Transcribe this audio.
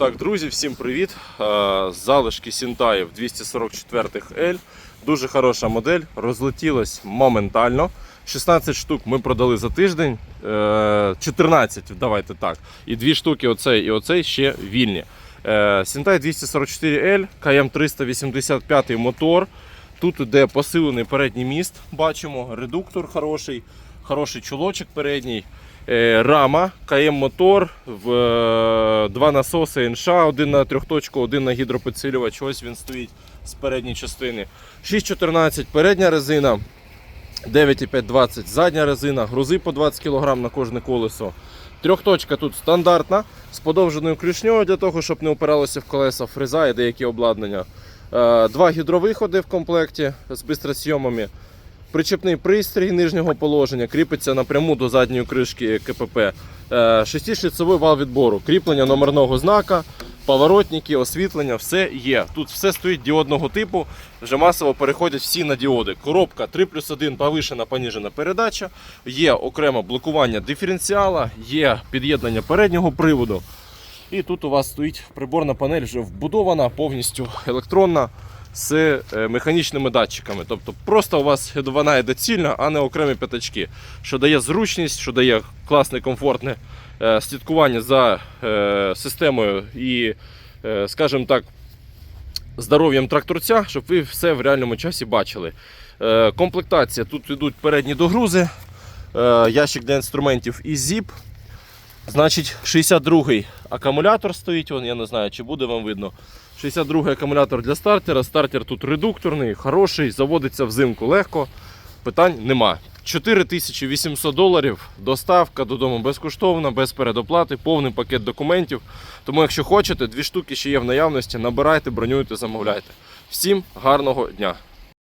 Так, друзі, всім привіт! Е, Залишки Сінтаїв 244L. Дуже хороша модель, розлетілась моментально. 16 штук ми продали за тиждень, е, 14, давайте так. І дві штуки оцей і оцей ще вільні. Е, Сінтай 244L, КМ 385 мотор. Тут іде посилений передній міст, бачимо, редуктор хороший, хороший чулочок передній. Е, Рама, КМ мотор, в, е, два насоси НШ, один на трьохточку, один на гідропідсилювач. Ось він стоїть з передньої частини. 6,14 передня резина, 9,520 задня резина, грузи по 20 кг на кожне колесо. Трьохточка тут стандартна, з подовженою клюшньою для того, щоб не опиралося в колеса, фреза і деякі обладнання. Е, Два гідровиходи в комплекті з бистросйомами. Причепний пристрій нижнього положення кріпиться напряму до задньої кришки КПП. Е, Шестишліцевий вал відбору, кріплення номерного знака, поворотники, освітлення, все є. Тут все стоїть діодного типу, вже масово переходять всі на діоди. Коробка 3 плюс 1 повишена, поніжена передача, є окремо блокування диференціала, є під'єднання переднього приводу. І тут у вас стоїть приборна панель вже вбудована, повністю електронна з е, механічними датчиками. Тобто просто у вас вона йде цільна, а не окремі п'ятачки, що дає зручність, що дає класне, комфортне е, слідкування за е, системою і, скажімо так, здоров'ям тракторця, щоб ви все в реальному часі бачили. Комплектація. Тут йдуть передні догрузи, ящик для інструментів і ZIP. Значить, 62-й акумулятор стоїть, я не знаю, чи буде вам видно. 62-й акумулятор для стартера. Стартер тут редукторний, хороший, заводиться взимку легко. Питань нема. 4800 доларів, доставка додому безкоштовна, без передоплати, повний пакет документів. Тому, якщо хочете, дві штуки ще є в наявності. Набирайте, бронюйте, замовляйте. Всім гарного дня!